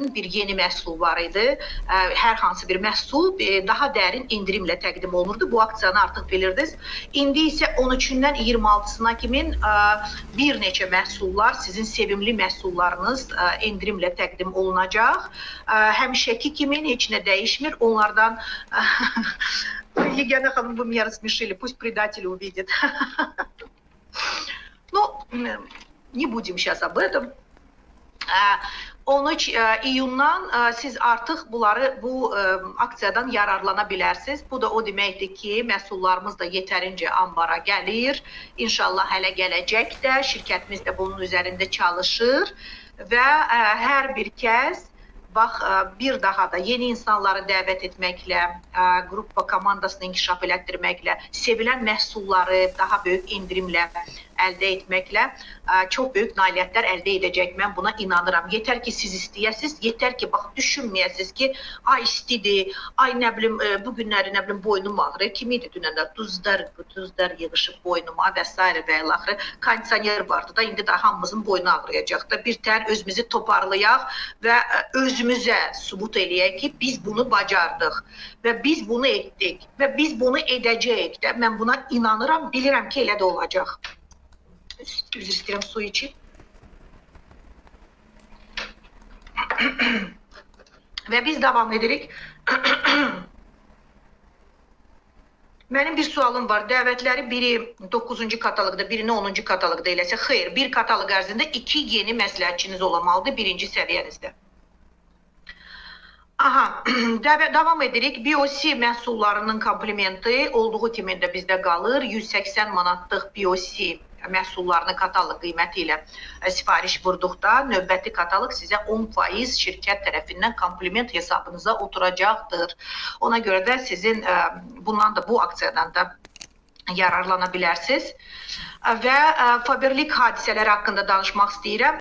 bir yeni məhsul var idi. Ə, Hər hansı bir məhsul e, daha dərin endirimlə təqdim olunurdu. Bu aksiyanı artıq bilirdiniz. İndi isə 13-dən 26-sına kimi ə, bir neçə məhsullar, sizin sevimli məhsullarınız ə, endirimlə təqdim olunacaq. Ə, Həmişəki kimi heç nə dəyişmir. Onlardan Елена Ханым, вы меня рассмешили, пусть предатель увидит. Ну, м, не будем сейчас об этом. Ə, 13 ə, iyundan ə, siz artıq bunları bu ə, aksiyadan yararlana bilərsiniz. Bu da o deməkdir ki, məhsullarımız da yetərincə ambara gəlir. İnşallah hələ gələcək də. Şirkətimiz də bunun üzərində çalışır və hər bir kəs bax ə, bir daha da yeni insanları dəvət etməklə, ə, qrupa komandasını inkişaf elətdirməklə, sevilən məhsulları daha böyük endirimlə əldə etməklə ə, çox böyük nailiyyətlər əldə edəcək. Mən buna inanıram. Yetər ki siz istəyəsiniz, yetər ki bax düşünməyəsiniz ki, ay istidir, ay nə bilim bu günləri nə bilim boynum ağrır. Kim idi dünəndə duzlar, duzlar yığışıb boynuma və s. və ilaxırı kondisioner vardı da indi də hamımızın boynu ağrıyacaq da. Bir tər özümüzü toparlayaq və ə, özümüzə sübut eləyək ki, biz bunu bacardıq və biz bunu etdik və biz bunu edəcəyik də. Mən buna inanıram, bilirəm ki, elə də olacaq. Üzr istəyirəm su için. Ve biz devam edirik. Mənim bir sualım var. Dəvətləri biri 9-cu kataloqda, birini 10-cu kataloqda eləsə, xeyr, bir kataloq ərzində iki yeni məsləhətçiniz olmalıdır birinci səviyyənizdə. Aha, davam edirik. BOC məhsullarının komplementi olduğu kimi də bizdə qalır. 180 manatlıq BOC məhsullarını kataloq qiyməti ilə ə, sifariş vurduqda növbəti kataloq sizə 10% şirkət tərəfindən komplement hesabınıza oturacaqdır. Ona görə də sizin ə, bundan da bu aksiyadan da yararlana bilərsiniz. Və ə, Faberlik hadisələri haqqında danışmaq istəyirəm.